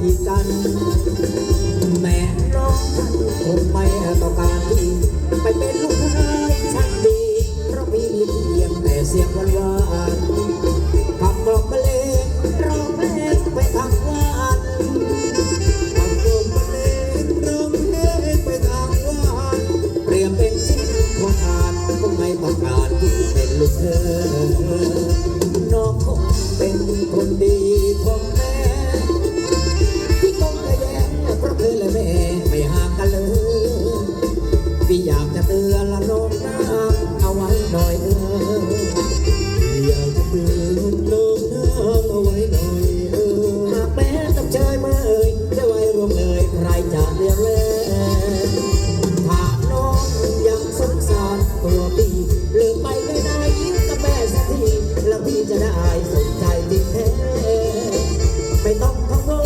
กีดกัน แม่น้องคงไม่ต้องการที่ไปเป็นลูกเชายฉันดี เพราะพี่มีเพียงแต่เสียงหวานวานคำบอกมาเลงร้องเพลงไปทางวานคำบอกมาเลงร้องเพลงไปทางวานเรียมเป็นสิ่งคนทานก็ไม่ต้องการที่เป็นลูกเธอ แล้วพี่จะได้สนใจจริงแท้ไม่ต้องทำโทษ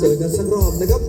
สวยๆกันสักรอบนะครับ